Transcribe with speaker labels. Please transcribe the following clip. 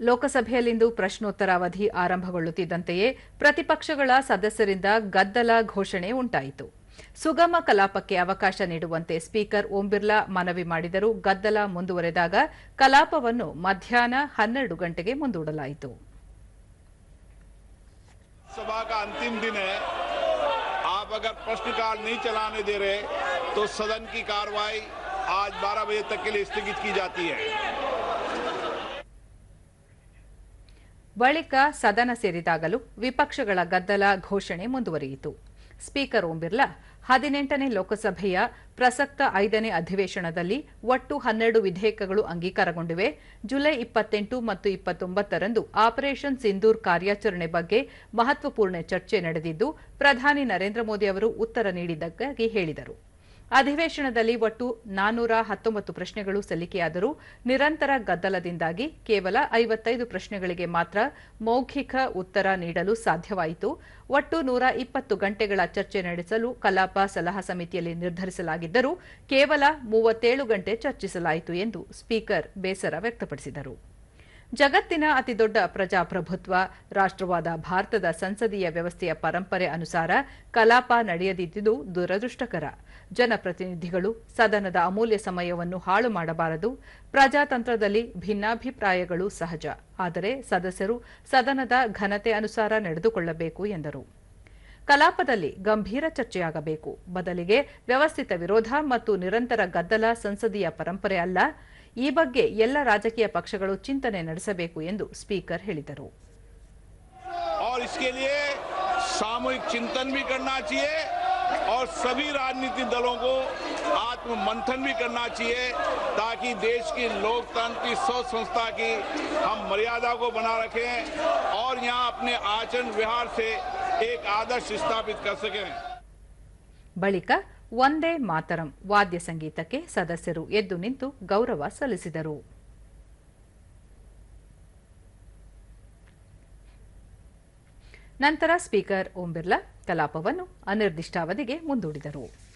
Speaker 1: ಲೋಕಸಭೆಯಲ್ಲಿಂದು ಪ್ರಶ್ನೋತ್ತರ ಅವಧಿ ಆರಂಭಗೊಳ್ಳುತ್ತಿದ್ದಂತೆಯೇ ಪ್ರತಿಪಕ್ಷಗಳ ಸದಸ್ಯರಿಂದ ಗದ್ದಲ ಘೋಷಣೆ ಉಂಟಾಯಿತು ಸುಗಮ ಕಲಾಪಕ್ಕೆ ಅವಕಾಶ ನೀಡುವಂತೆ ಸ್ಪೀಕರ್ ಓಂ ಬಿರ್ಲಾ ಮನವಿ ಮಾಡಿದರೂ ಗದ್ದಲ ಮುಂದುವರೆದಾಗ ಕಲಾಪವನ್ನು ಮಧ್ಯಾಹ್ನ ಹನ್ನೆರಡು ಗಂಟೆಗೆ ಮುಂದೂಡಲಾಯಿತು
Speaker 2: सभा का अंतिम दिन है आप अगर प्रश्नकाल नहीं चलाने दे रहे तो सदन की कार्रवाई आज 12 बजे तक के लिए स्थगित की जाती है
Speaker 1: ಬಳಿಕ ಸದನ ಸೇರಿದಾಗಲೂ ವಿಪಕ್ಷಗಳ ಗದ್ದಲ ಘೋಷಣೆ ಮುಂದುವರಿಯಿತು. ಸ್ಪೀಕರ್ ಓಂ ಬಿರ್ಲಾ, ಹದಿನೆಂಟನೇ ಲೋಕಸಭೆಯ ಪ್ರಸಕ್ತ ಐದನೇ ಅಧಿವೇಶನದಲ್ಲಿ ಒಟ್ಟು ಹನ್ನೆರಡು ವಿಧೇಯಕಗಳು ಅಂಗೀಕಾರಗೊಂಡಿವೆ. ಜುಲೈ ಇಪ್ಪತ್ತೆಂಟು ಮತ್ತು ಇಪ್ಪತ್ತೊಂಬತ್ತರಂದು ಆಪರೇಷನ್ ಸಿಂಧೂರ್ ಕಾರ್ಯಾಚರಣೆ ಬಗ್ಗೆ ಮಹತ್ವಪೂರ್ಣ ಚರ್ಚೆ ನಡೆದಿದ್ದು, ಪ್ರಧಾನಿ ನರೇಂದ್ರ ಮೋದಿ ಅವರು ಉತ್ತರ ನೀಡಿದ್ದಕ್ಕಾಗಿ ಹೇಳಿದರು. ಅಧಿವೇಶನದಲ್ಲಿ ಒಟ್ಟು ನಾನ್ನೂರ ಹತ್ತೊಂಬತ್ತು ಪ್ರಶ್ನೆಗಳು ಸಲ್ಲಿಕೆಯಾದರೂ ನಿರಂತರ ಗದ್ದಲದಿಂದಾಗಿ ಕೇವಲ ಐವತ್ತೈದು ಪ್ರಶ್ನೆಗಳಿಗೆ ಮಾತ್ರ ಮೌಖಿಕ ಉತ್ತರ ನೀಡಲು ಸಾಧ್ಯವಾಯಿತು. ಒಟ್ಟು ನೂರ ಇಪ್ಪತ್ತು ಗಂಟೆಗಳ ಚರ್ಚೆ ನಡೆಸಲು ಕಲಾಪ ಸಲಹಾ ಸಮಿತಿಯಲ್ಲಿ ನಿರ್ಧರಿಸಲಾಗಿದ್ದರೂ ಕೇವಲ ಮೂವತ್ತೇಳು ಗಂಟೆ ಚರ್ಚಿಸಲಾಯಿತು ಎಂದು ಸ್ಪೀಕರ್ ಬೇಸರ ವ್ಯಕ್ತಪಡಿಸಿದರು. ಜಗತ್ತಿನ ಅತಿದೊಡ್ಡ ಪ್ರಜಾಪ್ರಭುತ್ವ, ರಾಷ್ಟ್ರವಾದ ಭಾರತದ ಸಂಸದೀಯ ವ್ಯವಸ್ಥೆಯ ಪರಂಪರೆ ಅನುಸಾರ ಕಲಾಪ ನಡೆಯದಿದ್ದುದು ದುರದೃಷ್ಟಕರ. ಜನಪ್ರತಿನಿಧಿಗಳು ಸದನದ ಅಮೂಲ್ಯ ಸಮಯವನ್ನು ಹಾಳು ಮಾಡಬಾರದು, ಪ್ರಜಾತಂತ್ರದಲ್ಲಿ ಭಿನ್ನಾಭಿಪ್ರಾಯಗಳು ಸಹಜ. ಆದರೆ ಸದಸ್ಯರು ಸದನದ ಘನತೆ ಅನುಸಾರ ನಡೆದುಕೊಳ್ಳಬೇಕು ಎಂದರು. ಕಲಾಪದಲ್ಲಿ ಗಂಭೀರ ಚರ್ಚೆಯಾಗಬೇಕು. ಬದಲಿಗೆ ವ್ಯವಸ್ಥಿತ ವಿರೋಧ ಮತ್ತು ನಿರಂತರ ಗದ್ದಲ ಸಂಸದೀಯ ಪರಂಪರೆ ಅಲ್ಲ ಈ ಬಗ್ಗೆ ಎಲ್ಲ ರಾಜಕೀಯ ಪಕ್ಷಗಳು ಚಿಂತನೆ ನಡೆಸಬೇಕು ಎಂದು ಸ್ಪೀಕರ್ ಹೇಳಿದರು
Speaker 2: और इसके लिए सामूहिक चिंतन भी करना चाहिए और सभी राजनीतिक दलों को आत्म मंथन भी करना चाहिए ताकि देश की लोकतांत्रिक सोच संस्था की हम मर्यादा को बना रखें और यहाँ अपने आचरण व्यवहार से एक आदर्श स्थापित कर सकें
Speaker 1: ಬಳಿಕ ಒಂದೇ ಮಾತರಂ ವಾದ್ಯ ಸಂಗೀತಕ್ಕೆ ಸದಸ್ಯರು ಎದ್ದು ನಿಂತು ಗೌರವ ಸಲ್ಲಿಸಿದರು. ನಂತರ ಸ್ಪೀಕರ್ ಓಂ ಬಿರ್ಲಾ ಕಲಾಪವನ್ನು ಅನಿರ್ದಿಷ್ಟಾವಧಿಗೆ ಮುಂದೂಡಿದರು.